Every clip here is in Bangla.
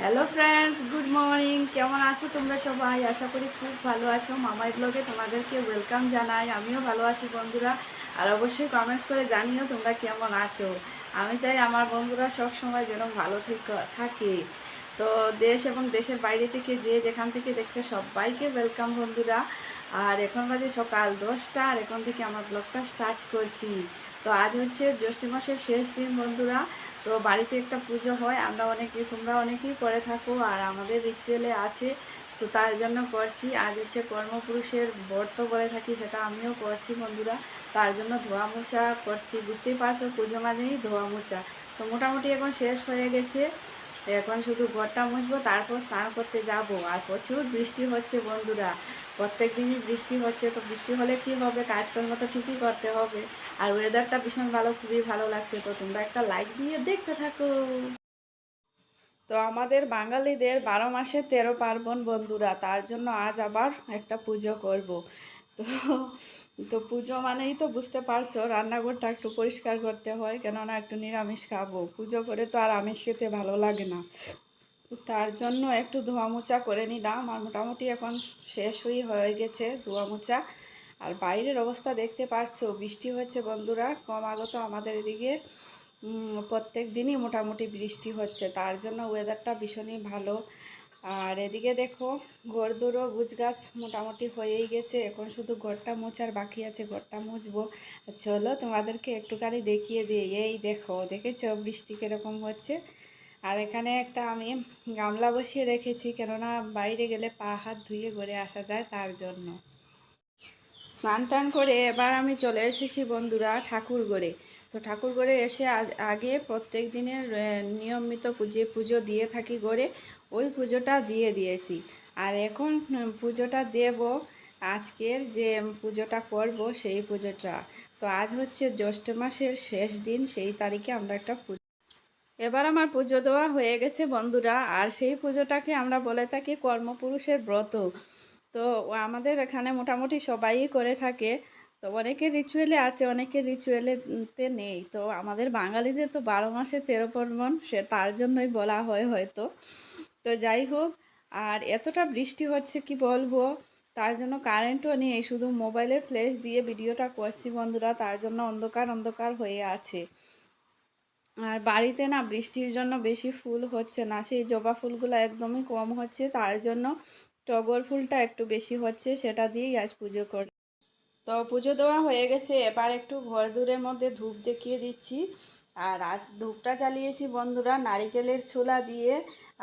হ্যালো ফ্রেন্ডস গুড মর্নিং কেমন আছো তোমরা সবাই? আশা করি খুব ভালো আছো। মামাই ব্লগে তোমাদেরকে ওয়েলকাম জানাই। আমিও ভালো আছি বন্ধুরা। আর অবশ্যই কমেন্টস করে জানিও তোমরা কেমন আছো। আমি চাই আমার বন্ধুরা সব সময় যেন ভালো থেকে- থাকে। তো দেশ এবং দেশের বাইরে থেকে যে যেখান থেকে দেখছে সবাইকে ওয়েলকাম বন্ধুরা। আর এখন বাজে সকাল দশটা। আর এখন থেকে আমার ব্লগটা স্টার্ট করছি। তো আজ হচ্ছে জ্যৈষ্ঠ মাসের শেষ দিন বন্ধুরা। তো বাড়িতে একটা পুজো হয়, আমরা অনেকেই তোমরা অনেকেই করে থাকো আর আমাদের রিচুয়ালে আছে। তো তার জন্য করছি। আজ হচ্ছে কর্মপুরুষের ব্রত বলে থাকি, সেটা আমিও করছি বন্ধুরা। তার জন্য ধোয়া মোছা করছি। বুঝতেই পারছ পুজো মানেই ধোয়া মোছা। তো মোটামুটি এখন শেষ হয়ে গেছে। এখন শুধু ঘরটা মুছবো, তারপর স্নান করতে যাব। আর প্রচুর বৃষ্টি হচ্ছে বন্ধুরা। প্রত্যেক দিনই বৃষ্টি হচ্ছে, তো বৃষ্টি হলে কি হবে? কাজকর্ম তো ঠিকই করতে হবে। আর ওয়েদারটা ভীষণ ভালো, খুবই ভালো লাগছে, তো তোমরা একটা লাইক দিয়ে দেখতে থাকো। তো আমাদের বাঙালিদের বারো মাসে তেরো পার্বণ বন্ধুরা, তার জন্য আজ আবার একটা পুজো করব। তো তো পুজো মানেই তো বুঝতে পারছ, রান্নাঘরটা একটু পরিষ্কার করতে হয়, কেননা একটু নিরামিষ খাব। পুজো করে তো আর আমিষ খেতে ভালো লাগে না। তার জন্য একটু ধোয়া মোছা করে নিলাম। আর মোটামুটি এখন শেষ হয়ে হয়ে গেছে ধোয়া মোছা। আর বাইরের অবস্থা দেখতে পারছ, বৃষ্টি হচ্ছে বন্ধুরা। ক্রমাগত আমাদের এদিকে। প্রত্যেক দিনই মোটামুটি বৃষ্টি হচ্ছে। তার জন্য ওয়েদারটা ভীষণই ভালো। আর এদিকে দেখো ঘর দুটো গুছ গাছ মোটামুটি হয়েই গেছে। এখন শুধু ঘরটা মোছার বাকি আছে, ঘরটা মুছবো। চলো তোমাদেরকে একটুখানি দেখিয়ে দিই। এই দেখো, দেখেছ বৃষ্টি কীরকম হচ্ছে? আর এখানে একটা আমি গামলা বসিয়ে রেখেছি, কেননা বাইরে গেলে পা হাত ধুয়ে ঘরে আসা যায় তার জন্য। স্নান টান করে এবার আমি চলে এসেছি বন্ধুরা ঠাকুর ঘরে। তো ঠাকুর ঘরে এসে আগে প্রত্যেক দিনের নিয়মিত পুজো পুজো দিয়ে থাকি ঘরে, ওই পুজোটা দিয়ে দিয়েছি। আর এখন পুজোটা দেব, আজকের যে পুজোটা করব সেই পুজোটা। তো আজ হচ্ছে জ্যৈষ্ঠ মাসের শেষ দিন, সেই তারিখে আমরা একটা এবার আমার পুজো দেওয়া হয়ে গেছে বন্ধুরা, আর সেই পুজোটাকে আমরা বলে থাকি কর্মপুরুষের ব্রত। তো আমাদের এখানে মোটামুটি সবাই করে থাকে। তো অনেকের রিচুয়ালে আছে অনেকের রিচুয়ালেতে নেই। তো আমাদের বাঙালিদের তো বারো মাসে তেরো পার্বণ, সে তার জন্যই বলা হয় হয়তো। তো যাই হোক, আর এতটা বৃষ্টি হচ্ছে কি বলব? তার জন্য কারেন্টও নেই, শুধু মোবাইলে ফ্ল্যাশ দিয়ে ভিডিওটা করছি বন্ধুরা, তার জন্য অন্ধকার অন্ধকার হয়ে আছে। আর বাড়িতে না বৃষ্টির জন্য বেশি ফুল হচ্ছে না। সেই জবা ফুলগুলো একদমই কম হচ্ছে, তার জন্য টগর ফুলটা একটু বেশি হচ্ছে, সেটা দিয়েই আজ পুজো কর। তো পুজো দেওয়া হয়ে গেছে, এবার একটু ঘর দূরের মধ্যে ধূপ দেখিয়ে দিচ্ছি। আর আজ ধূপটা জ্বালিয়েছি বন্ধুরা, নারিকেলের ছোলা দিয়ে,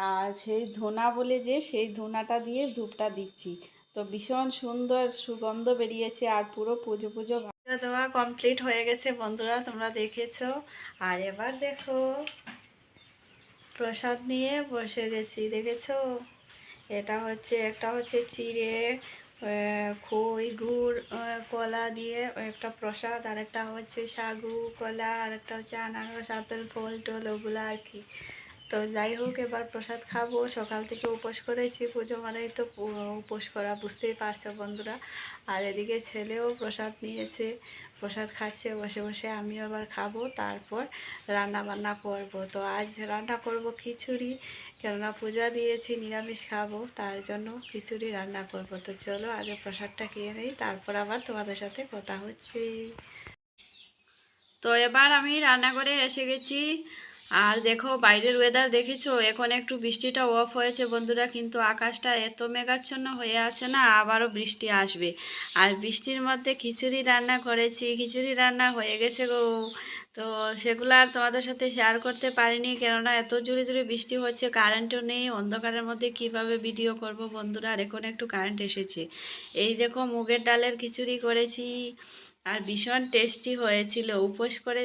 আর সেই ধোনা বলে যে, সেই ধোনাটা দিয়ে ধূপটা দিচ্ছি। তো ভীষণ সুন্দর সুগন্ধ বেরিয়েছে, আর পুরো পুজো পুজো পুজো দেওয়া কমপ্লিট হয়ে গেছে, বন্ধুরা, তোমরা দেখেছ। আর এবার দেখো, প্রসাদ নিয়ে বসে গেছি, দেখেছ? এটা হচ্ছে, একটা হচ্ছে চিড়ে খই, গুড় কলা দিয়ে একটা প্রসাদ, আর একটা হচ্ছে সাগু কলা, আর একটা হচ্ছে আনারস, আপেল, ফল, টল, ওগুলো আর কি। তো যাই হোক, এবার প্রসাদ খাব। সকাল থেকে উপোস করেছি পুজো মানেই তো উপোস করা, বুঝতেই পারছ বন্ধুরা। আর এদিকে ছেলেও প্রসাদ নিয়েছে, প্রসাদ খাচ্ছে, বসে বসে আমিও আবার খাব, তারপর রান্না বান্না করব। তো আজ রান্না করব খিচুড়ি, কেননা পূজা দিয়েছি, নিরামিষ খাব, তার জন্য খিচুড়ি রান্না করব। তো চলো, আগে প্রসাদটা খেয়ে নেই, তারপর আবার তোমাদের সাথে কথা হচ্ছে। তো এবার আমি রান্না করে এসে গেছি। আর দেখো, বাইরের ওয়েদার দেখেছ? এখন একটু বৃষ্টিটা অফ হয়েছে বন্ধুরা, কিন্তু আকাশটা এত মেঘাচ্ছন্ন হয়ে আছে না, আবারও বৃষ্টি আসবে। আর বৃষ্টির মধ্যে খিচুড়ি রান্না করেছি, খিচুড়ি রান্না হয়ে গেছে গো। তো সেগুলো আর তোমাদের সাথে শেয়ার করতে পারিনি, কেননা এত জোরে জোরে বৃষ্টি হচ্ছে কারেন্টও নেই, অন্ধকারের মধ্যে কীভাবে ভিডিও করব বন্ধুরা? আর এখন একটু কারেন্ট এসেছে। এই দেখো, মুগের ডালের খিচুড়ি করেছি। আর ভীষণ টেস্টি হয়েছিল। উপোস করে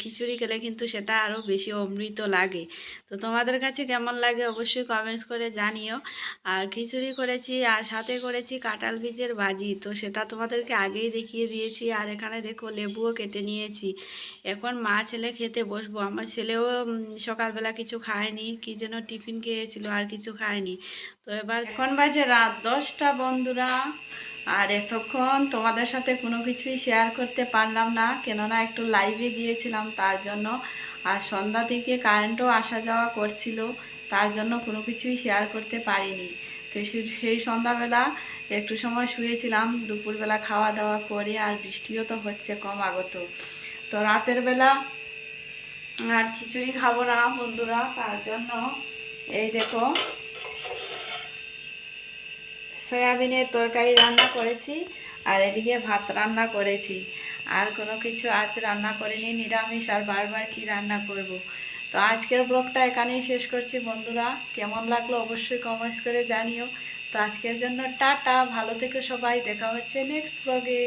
খিচুড়ি খেলে কিন্তু সেটা আরও বেশি অমৃত লাগে। তো তোমাদের কাছে কেমন লাগে অবশ্যই কমেন্টস করে জানিও। আর খিচুড়ি করেছি, আর সাথে করেছি কাঁঠাল বীজের ভাজি। তো সেটা তোমাদেরকে আগেই দেখিয়ে দিয়েছি। আর এখানে দেখো লেবুও কেটে নিয়েছি। এখন মা ছেলে খেতে বসবো। আমার ছেলেও সকালবেলা কিছু খায়নি। কি যেন টিফিন খেয়েছিল, আর কিছু খায়নি। তো এবার এখন বাজে রাত? দশটা, বন্ধুরা। আর এতক্ষণ তোমাদের সাথে কোনো কিছুই শেয়ার করতে পারলাম না, কেননা একটু লাইভে গিয়েছিলাম তার জন্য। আর সন্ধ্যা থেকে কারেন্টও আসা যাওয়া করছিল, তার জন্য কোনো কিছুই শেয়ার করতে পারিনি। তো সেই সন্ধ্যাবেলা একটু সময় শুয়েছিলাম, দুপুরবেলা খাওয়া দাওয়া করে, আর বৃষ্টিও তো হচ্ছে কম আগত। তো রাতের বেলা আর খিচুড়ি খাব না বন্ধুরা, তার জন্য এই দেখো সয়াবিনের তরকারি রান্না করেছি আর এদিকে ভাত রান্না করেছি। আর কোনো কিছু আজ রান্না করিনি, নিরামিষ আর বারবার কি রান্না করব। তো আজকের ব্লগটা এখানেই শেষ করছি বন্ধুরা। কেমন লাগল অবশ্যই কমেন্টস করে জানিও। তো আজকের জন্য টাটা, ভালো থেকে সবাই, দেখা হচ্ছে নেক্সট ব্লগে